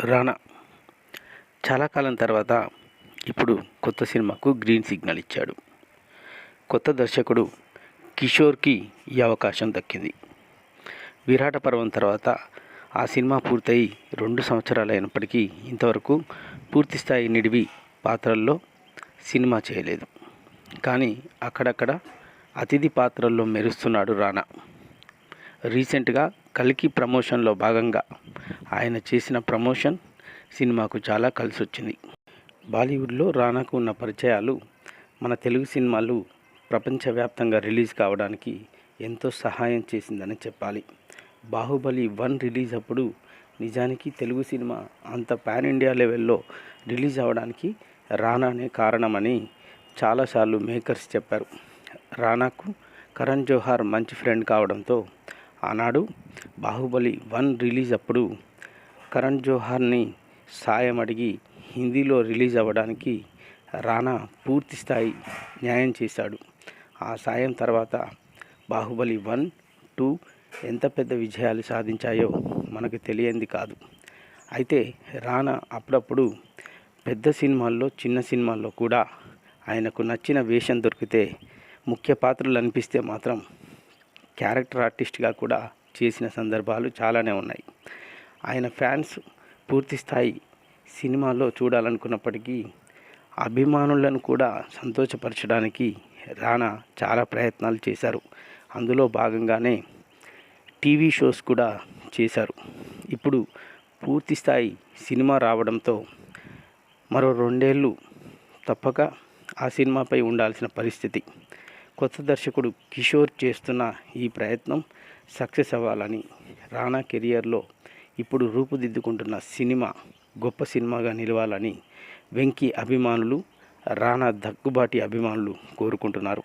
రానా. చాలా కాలం తర్వాత ఇప్పుడు కొత్త సినిమాకు గ్రీన్ సిగ్నల్ ఇచ్చాడు. కొత్త దర్శకుడు కిషోర్కి ఈ అవకాశం దక్కింది. విరాట పర్వం తర్వాత ఆ సినిమా పూర్తయి రెండు సంవత్సరాలు అయినప్పటికీ ఇంతవరకు పూర్తి స్థాయి నిడివి పాత్రల్లో సినిమా చేయలేదు. కానీ అక్కడక్కడ అతిథి పాత్రల్లో మెరుస్తున్నాడు రానా. రీసెంట్గా కలికి ప్రమోషన్లో భాగంగా ఆయన చేసిన ప్రమోషన్ సినిమాకు చాలా కలిసి వచ్చింది బాలీవుడ్లో రానాకు ఉన్న పరిచయాలు మన తెలుగు సినిమాలు ప్రపంచవ్యాప్తంగా రిలీజ్ కావడానికి ఎంతో సహాయం చేసిందని చెప్పాలి. బాహుబలి వన్ రిలీజ్ అప్పుడు నిజానికి తెలుగు సినిమా అంత పాన్ ఇండియా లెవెల్లో రిలీజ్ అవ్వడానికి రానానే కారణమని చాలాసార్లు మేకర్స్ చెప్పారు. రానాకు కరణ్ జోహార్ మంచి ఫ్రెండ్ కావడంతో ఆనాడు బాహుబలి వన్ రిలీజ్ అప్పుడు కరణ్ జోహార్ని సాయం అడిగి హిందీలో రిలీజ్ అవ్వడానికి రానా పూర్తి స్థాయి న్యాయం చేశాడు. ఆ సాయం తర్వాత బాహుబలి వన్ టూ ఎంత పెద్ద విజయాలు సాధించాయో మనకు తెలియంది కాదు. అయితే రానా అప్పుడప్పుడు పెద్ద సినిమాల్లో చిన్న సినిమాల్లో కూడా ఆయనకు నచ్చిన వేషం దొరికితే ముఖ్య పాత్రలు అనిపిస్తే మాత్రం క్యారెక్టర్ ఆర్టిస్ట్గా కూడా చేసిన సందర్భాలు చాలానే ఉన్నాయి. ఆయన ఫ్యాన్స్ పూర్తి స్థాయి సినిమాలో చూడాలనుకున్నప్పటికీ అభిమానులను కూడా సంతోషపరచడానికి రానా చాలా ప్రయత్నాలు చేశారు. అందులో భాగంగానే టీవీ షోస్ కూడా చేశారు. ఇప్పుడు పూర్తి స్థాయి సినిమా రావడంతో మరో రెండేళ్ళు తప్పక ఆ సినిమాపై ఉండాల్సిన పరిస్థితి. కొత్త దర్శకుడు కిషోర్ చేస్తున్న ఈ ప్రయత్నం సక్సెస్ అవ్వాలని రానా కెరియర్లో ఇప్పుడు రూపుదిద్దుకుంటున్న సినిమా గొప్ప సినిమాగా నిలవాలని వెంకీ అభిమానులు రానా దగ్గుబాటి అభిమానులు కోరుకుంటున్నారు.